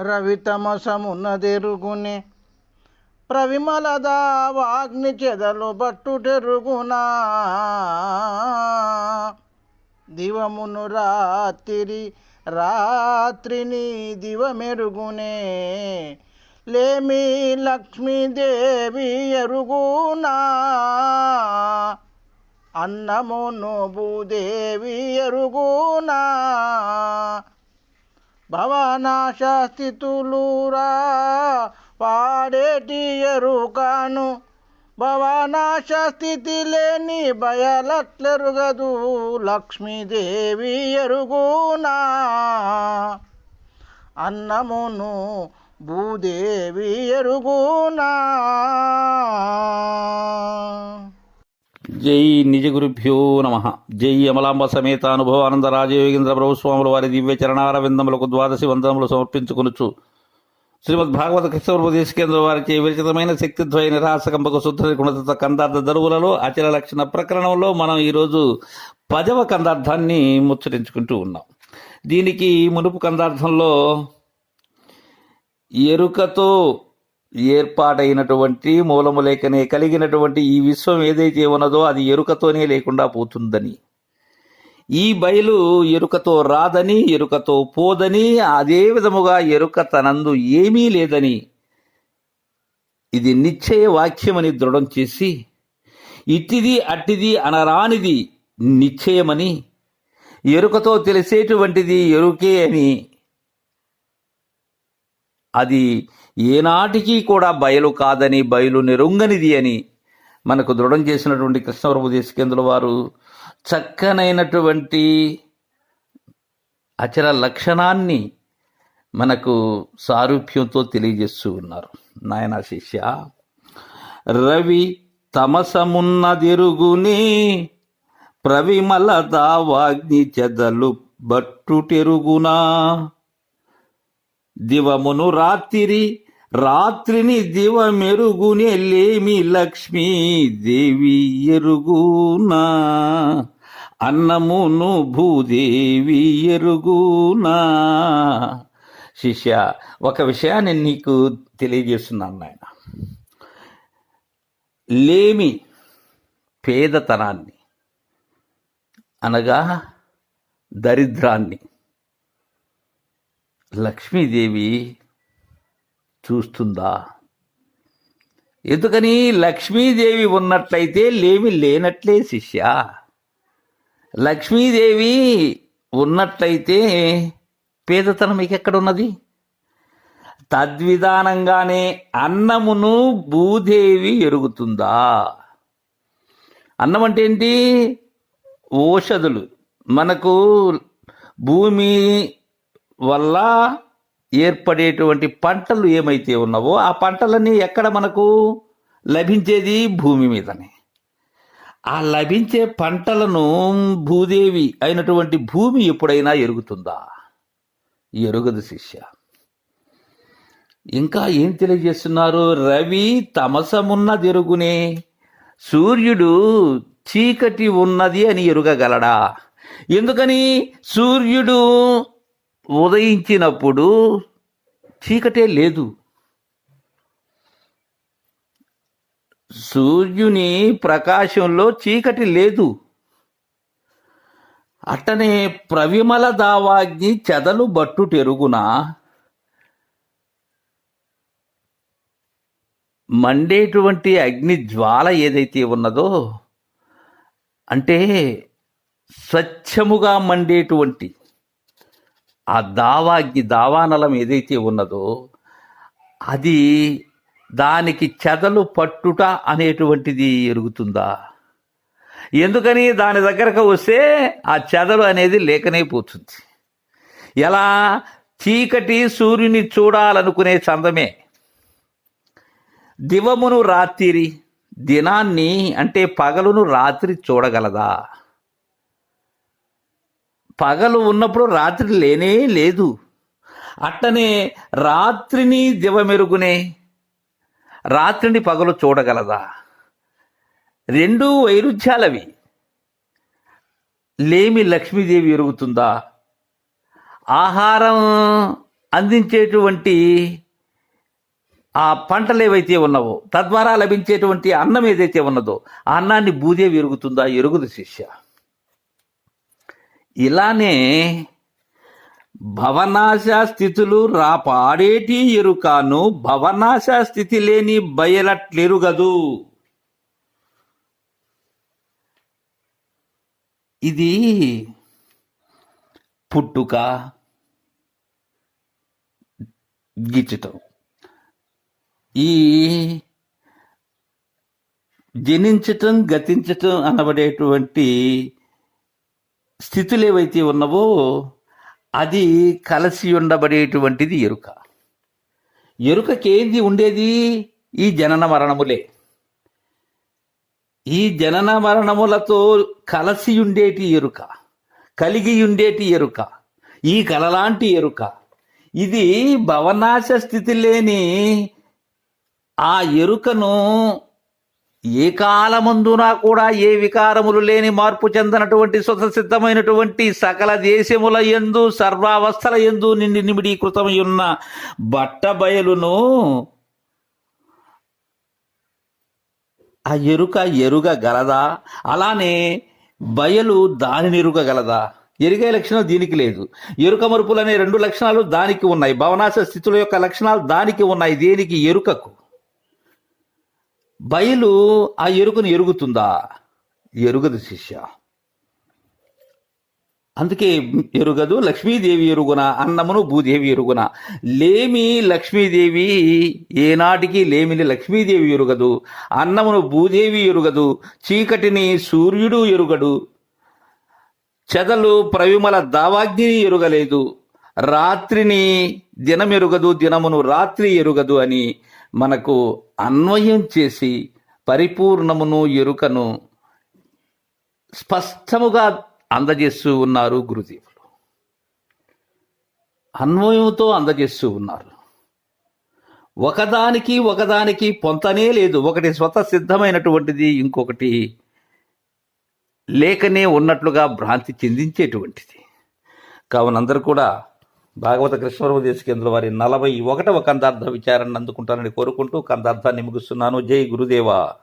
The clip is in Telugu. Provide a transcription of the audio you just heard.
రవితమసమున్నదెరుగునే ప్రవిమలదా వాగ్ని చెదలు బట్టుటెరుగునా. దివమును రాత్రి రాత్రిని దివమెరుగునే. లేమి లక్ష్మీదేవి ఎరుగునా. అన్నమును భూదేవి ఎరుగునా. భవనాశ స్థితులురా వాడేటి ఎరుకాను. భవనాశస్థితి లేని బయలట్లెరుగదు లక్ష్మీదేవి ఎరుగునా. అన్నమును భూదేవి ఎరుగునా. జై నిజ గురుభ్యో నమ. జై అమలాంబ సమేత అనుభవానంద రాజయోగేంద్ర ప్రభు స్వాముల వారి దివ్య చరణారవిందములకు ద్వాదశి వందనములు సమర్పించుకొనుచు. శ్రీమద్ భాగవత కృష్ణోపదేశ కేంద్ర వారికి విరచితమైన శక్తిద్వయ నిరాశకంపక శుద్ధ గుణత కందార్థ దరువులలో అచల లక్షణ ప్రకరణంలో మనం ఈరోజు పదవ కందార్థాన్ని ముచ్చరించుకుంటూ ఉన్నాం. దీనికి మునుపు కందార్థంలో ఎరుకతో ఏర్పాటైనటువంటి మూలము లేకనే కలిగినటువంటి ఈ విశ్వం ఏదైతే ఉన్నదో అది ఎరుకతోనే లేకుండా పోతుందని. ఈ బయలు ఎరుకతో రాదని ఎరుకతో పోదని అదే విధముగా ఎరుక తనందు ఏమీ లేదని ఇది నిశ్చయ వాక్యమని దృఢం చేసి ఇట్టిది అట్టిది అనరానిది నిశ్చయమని ఎరుకతో తెలిసేటువంటిది ఎరుకే అని అది ఏనాటికి కూడా బయలు కాదని బయలు నిరుంగనిది అని మనకు దృఢం చేసినటువంటి కృష్ణప్రభు దేశకేంద్రుల వారు చక్కనైనటువంటి అచర లక్షణాన్ని మనకు సారూప్యంతో తెలియజేస్తూ ఉన్నారు. నాయన శిష్య రవి తమసమున్నదిరుగుని ప్రవిమల దావాగ్ని చెదలు బట్టుటెరుగునా? దివమును రాత్రి రాత్రిని దివ మెరుగునే లేమి లక్ష్మీ దేవి ఎరుగునా. అన్నమును భూదేవి ఎరుగునా. శిష్య ఒక విషయాన్ని నీకు తెలియజేస్తున్నాను నాయన. లేమి పేదతనాన్ని అనగా దరిద్రాన్ని లక్ష్మీదేవి చూస్తుందా? ఎందుకని లక్ష్మీదేవి ఉన్నట్లయితే లేమి లేనట్లే శిష్య. లక్ష్మీదేవి ఉన్నట్లయితే పేదతనం మీకు ఎక్కడున్నది తద్విధానంగానే అన్నమును భూదేవి ఎరుగుతుందా? అన్నం అంటే ఏంటి ఓషధులు. మనకు భూమి వల్ల ఏర్పడేటువంటి పంటలు ఏమైతే ఉన్నావో ఆ పంటలన్నీ ఎక్కడ మనకు లభించేది భూమి మీదనే. ఆ లభించే పంటలను భూదేవి అయినటువంటి భూమి ఎప్పుడైనా ఎరుగుతుందా? ఎరుగదు శిష్య. ఇంకా ఏం తెలియజేస్తున్నారు? రవి తమసమున్నదెరుగునే సూర్యుడు చీకటి ఉన్నది అని ఎరుగగలడా? ఎందుకని? సూర్యుడు ఉదయించినప్పుడు చీకటే లేదు. సూర్యుని ప్రకాశంలో చీకటి లేదు. అట్టనే ప్రవిమల దావాగ్ని చెదలు బట్టుటెరుగునా మండేటువంటి అగ్ని జ్వాల ఏదైతే ఉన్నదో అంటే స్వచ్ఛముగా మండేటువంటి ఆ దావాగ్ని దావానలం ఏదైతే ఉన్నదో అది దానికి చెదలు పట్టుట అనేటువంటిది ఎరుగుతుందా? ఎందుకని దాని దగ్గరకు వస్తే ఆ చెదలు అనేది లేకనే పోతుంది. ఎలా? చీకటి సూర్యుని చూడాలనుకునే చందమే. దివమును రాత్రి దినాన్ని అంటే పగలును రాత్రి చూడగలదా? పగలు ఉన్నప్పుడు రాత్రి లేనే లేదు. అట్టనే రాత్రిని దివమెరుగునే రాత్రిని పగలు చూడగలదా? రెండు వైరుధ్యాలవి. లేమి లక్ష్మీదేవి ఎరుగుతుందా? ఆహారం అందించేటువంటి ఆ పంటలు ఏవైతే ఉన్నావో తద్వారా లభించేటువంటి అన్నం ఏదైతే ఉన్నదో ఆ అన్నాన్ని భూదేవి ఎరుగుతుందా? ఎరుగుదు శిష్య. ఇలానే భవనాశ స్థితులు రా పాడేటి ఎరుకాను భవనాశ స్థితి లేని బయలట్లెరుగదు. ఇది పుట్టుక గిచ్చటం ఈ జనించటం గతించటం అనబడేటువంటి స్థితులు ఏవైతే ఉన్నవో అది కలిసి ఉండబడేటువంటిది ఎరుక. ఎరుకకేంది ఉండేది? ఈ జనన మరణములే. ఈ జనన మరణములతో కలసి ఉండేటి ఎరుక కలిగి ఉండేటి ఎరుక ఈ కలలాంటి ఎరుక. ఇది భవనాశ స్థితి లేని ఆ ఎరుకను ఏ కాలమందునా కూడా ఏ వికారములు లేని మార్పు చెందనటువంటి స్వతసిద్ధమైనటువంటి సకల దేశముల ఎందు సర్వావస్థల ఎందు నిండి నిమిడీకృతమై ఉన్న బట్ట బయలును ఆ ఎరుక ఎరుగ గలదా? అలానే బయలు దానిని ఎరుగగలదా ఎరుగే లక్షణం దీనికి లేదు. ఎరుక మరుపులు అనే రెండు లక్షణాలు దానికి ఉన్నాయి. భవనాశ స్థితుల యొక్క లక్షణాలు దానికి ఉన్నాయి. దేనికి? ఎరుకకు. బయలు ఆ ఎరుకను ఎరుగుతుందా? ఎరుగదు శిష్య. అందుకే ఎరుగదు లక్ష్మీదేవి ఎరుగున అన్నమును భూదేవి ఎరుగున. లేమి లక్ష్మీదేవి ఏనాటికి లేమిని లక్ష్మీదేవి ఎరుగదు అన్నమును భూదేవి ఎరుగదు చీకటిని సూర్యుడు ఎరుగడు చెదలు ప్రవిమల దావాగ్ని ఎరుగలేదు రాత్రిని దినం ఎరుగదు దినమును రాత్రి ఎరుగదు అని మనకు అన్వయం చేసి పరిపూర్ణమును ఎరుకను స్పష్టముగా అందజేస్తూ ఉన్నారు గురుదేవులు. అన్వయంతో అందజేస్తూ ఉన్నారు. ఒకదానికి ఒకదానికి పొంతనే లేదు. ఒకటి స్వత సిద్ధమైనటువంటిది ఇంకొకటి లేకనే ఉన్నట్లుగా భ్రాంతి చెందించేటువంటిది. కావున అందరూ కూడా భాగవత కృష్ణవరమ కేంద్ర వారి నలభై ఒకటవ కందార్థ విచారణ అందుకుంటానని కోరుకుంటూ కందార్థాన్ని ముగిస్తున్నాను. జై గురుదేవా.